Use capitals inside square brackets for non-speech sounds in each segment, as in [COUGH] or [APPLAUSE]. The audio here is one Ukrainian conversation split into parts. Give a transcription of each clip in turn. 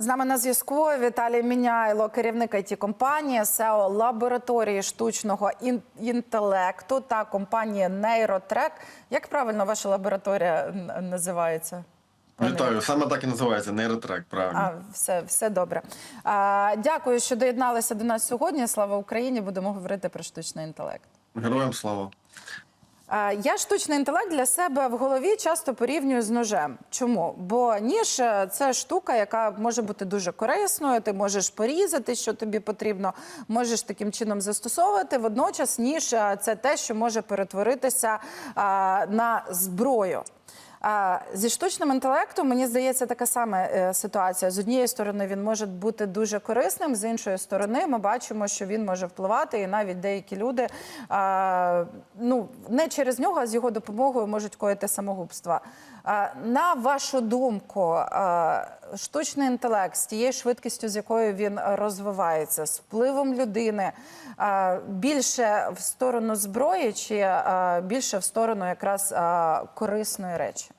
З нами на зв'язку Віталій Міняйло, керівник it компанії SEO лабораторії штучного ін- інтелекту та компанії Нейротрек. Як правильно ваша лабораторія називається? Вітаю, саме так і називається нейротрек, правильно. А, все, все добре. А, дякую, що доєдналися до нас сьогодні. Слава Україні! Будемо говорити про штучний інтелект. Героям слава. Е, Я штучний інтелект для себе в голові часто порівнюю з ножем. Чому? Бо ніж е, це штука, яка може бути дуже корисною. Ти можеш порізати, що тобі потрібно, можеш таким чином застосовувати. Водночас, ніж е, це те, що може перетворитися на зброю. Зі штучним інтелектом мені здається така сама е, ситуація. З однієї сторони він може бути дуже корисним, з іншої сторони, ми бачимо, що він може впливати, і навіть деякі люди ну не через нього, а з його допомогою можуть коїти самогубства. На вашу думку, штучний інтелект з тією швидкістю, з якою він розвивається, з впливом людини, більше в сторону зброї чи більше в сторону якраз корисної речі?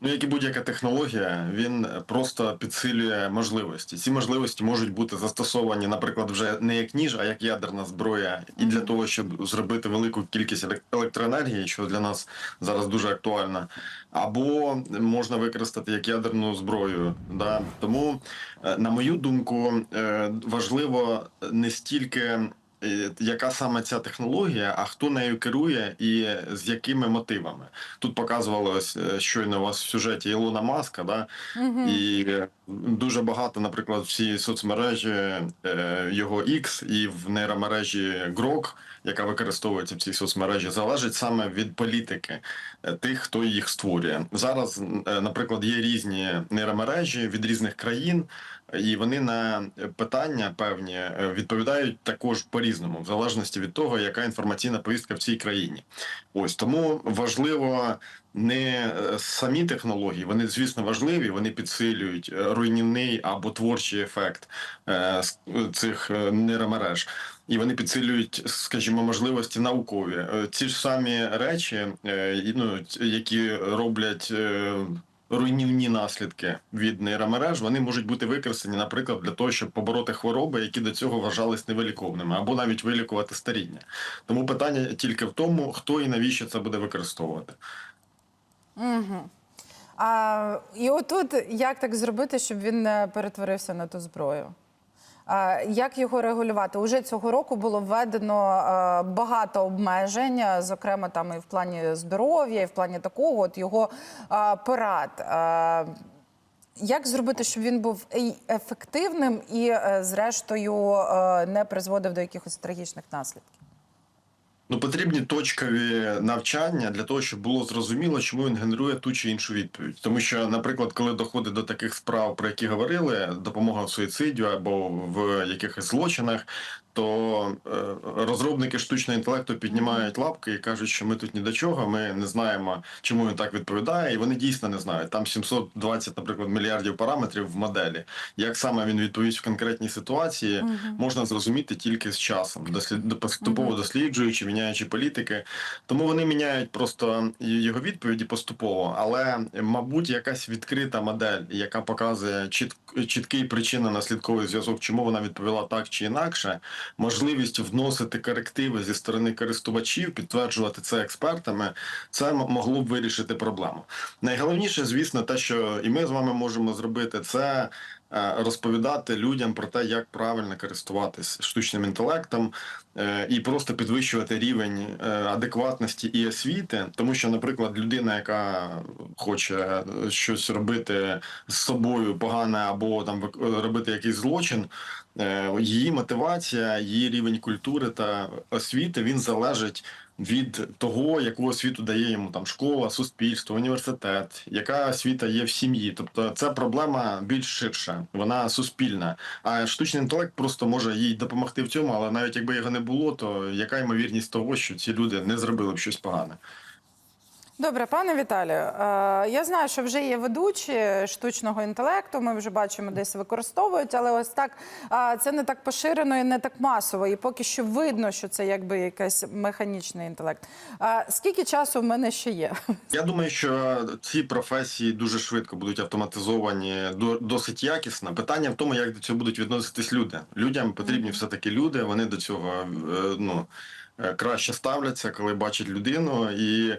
Ну, як і будь-яка технологія, він просто підсилює можливості. Ці можливості можуть бути застосовані, наприклад, вже не як ніж, а як ядерна зброя, і для того, щоб зробити велику кількість елек- електроенергії, що для нас зараз дуже актуально, або можна використати як ядерну зброю. Да? Тому, е, на мою думку, е, важливо не стільки. Яка саме ця технологія, а хто нею керує і з якими мотивами? Тут показувалось е, щойно у вас в сюжеті Ілона Маска, да? і е, дуже багато, наприклад, всі соцмережі е, його X і в нейромережі Grok, яка використовується в цій соцмережі, залежить саме від політики е, тих, хто їх створює. Зараз, е, наприклад, є різні нейромережі від різних країн. І вони на питання певні відповідають також по-різному, в залежності від того, яка інформаційна повістка в цій країні. Ось тому важливо не е, самі технології, вони звісно важливі, вони підсилюють е, руйнівний або творчий ефект е, цих нейромереж. І вони підсилюють, скажімо, можливості наукові. Ці ж самі речі, ну, які роблять руйнівні наслідки від нейромереж, вони можуть бути використані, наприклад, для того, щоб побороти хвороби, які до цього вважались невиліковними, або навіть вилікувати старіння. Тому питання тільки в тому, хто і навіщо це буде використовувати. А, і отут як так зробити, щоб він не перетворився на ту зброю? А, як його регулювати? Уже цього року було введено а, багато обмежень, зокрема там і в плані здоров'я, і в плані такого от його а, порад. А, як зробити, щоб він був ефективним і, е, зрештою, е, не призводив до якихось трагічних наслідків? Ну, потрібні точкові навчання для того, щоб було зрозуміло, чому він генерує ту чи іншу відповідь. Тому що, наприклад, коли доходить до таких справ, про які говорили, допомога в суїциді або в якихось злочинах, то е, розробники штучного інтелекту піднімають лапки і кажуть, що ми тут ні до чого, ми не знаємо, чому він так відповідає, і вони дійсно не знають. Там 720, наприклад, мільярдів параметрів в моделі. Як саме він відповість в конкретній ситуації, можна зрозуміти тільки з часом, дослід... поступово досліджуючи, міняючи політики. Тому вони міняють просто його відповіді поступово. Але, мабуть, якась відкрита модель, яка показує чіт... чіткий причинно-наслідковий зв'язок, чому вона відповіла так чи інакше, можливість вносити корективи зі сторони користувачів, підтверджувати це експертами, це могло б вирішити проблему. Найголовніше, звісно, те, що і ми з вами можемо зробити, це е, розповідати людям про те, як правильно користуватись штучним інтелектом, е, і просто підвищувати рівень е, адекватності і освіти, тому що, наприклад, людина, яка хоче щось робити з собою погане або там робити якийсь злочин, її мотивація, її рівень культури та освіти він залежить. Від того, яку освіту дає йому там школа, суспільство, університет, яка освіта є в сім'ї. Тобто ця проблема більш ширша, вона суспільна. А штучний інтелект просто може їй допомогти в цьому, але навіть якби його не було, то яка ймовірність того, що ці люди не зробили б щось погане? Добре, пане Віталію, е, я знаю, що вже є ведучі штучного інтелекту. Ми вже бачимо, десь використовують, але ось так це не так поширено і не так масово. І поки що видно, що це якби якийсь механічний інтелект. Скільки часу в мене ще є? [LAUGHS] Я думаю, що ці професії дуже швидко будуть автоматизовані досить якісно. Питання в тому, як до цього будуть відноситись люди. Людям потрібні все таки люди. Вони до цього е, ну е, краще ставляться, коли бачать людину. І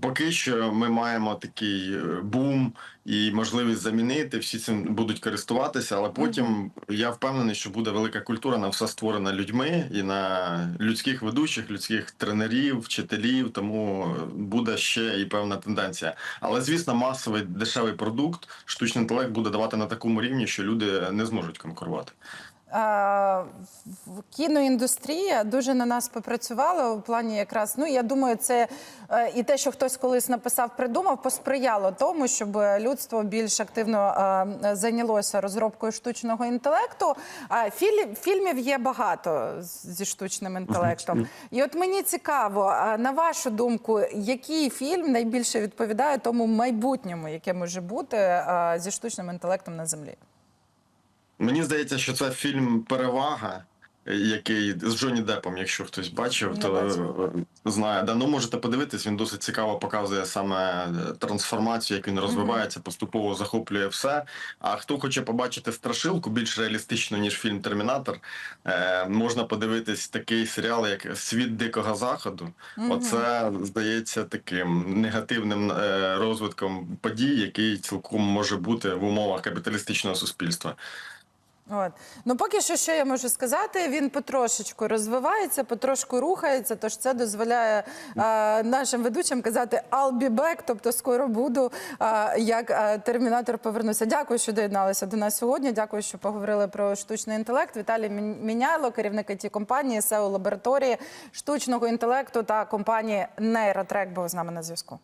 поки що ми маємо такий е, бум і можливість замінити. Всі цим будуть користуватися, але потім я впевнений, що буде велика культура на все створена людьми і на людських ведучих, людських тренерів, вчителів. Тому буде ще і певна тенденція. Але звісно, масовий дешевий продукт, штучний інтелект буде давати на такому рівні, що люди не зможуть конкурувати. Кіноіндустрія дуже на нас попрацювала у плані якраз. Ну я думаю, це е, і те, що хтось колись написав, придумав, посприяло тому, щоб людство більш активно е, зайнялося розробкою штучного інтелекту. А фільм, фільмів є багато зі штучним інтелектом. І от мені цікаво, на вашу думку, який фільм найбільше відповідає тому майбутньому, яке може бути е, зі штучним інтелектом на землі? Мені здається, що це фільм Перевага. Який з Джонні Деппом, якщо хтось бачив, то е, знає. Да, ну можете подивитись, він досить цікаво показує саме е, трансформацію, як він розвивається, поступово захоплює все. А хто хоче побачити страшилку більш реалістично, ніж фільм Термінатор, е, можна подивитись такий серіал, як Світ Дикого Заходу. Оце здається таким негативним розвитком подій, який цілком може бути в умовах капіталістичного суспільства. От. Ну, поки що, що я можу сказати, він потрошечку розвивається, потрошку рухається, тож це дозволяє е, нашим ведучим казати «I'll be back», тобто скоро буду, е, як е, термінатор повернуся. Дякую, що доєдналися до нас сьогодні. Дякую, що поговорили про штучний інтелект. Віталій Мін- Міняйло, керівник it компанії SEO лабораторії штучного інтелекту та компанії Нейротрек був з нами на зв'язку.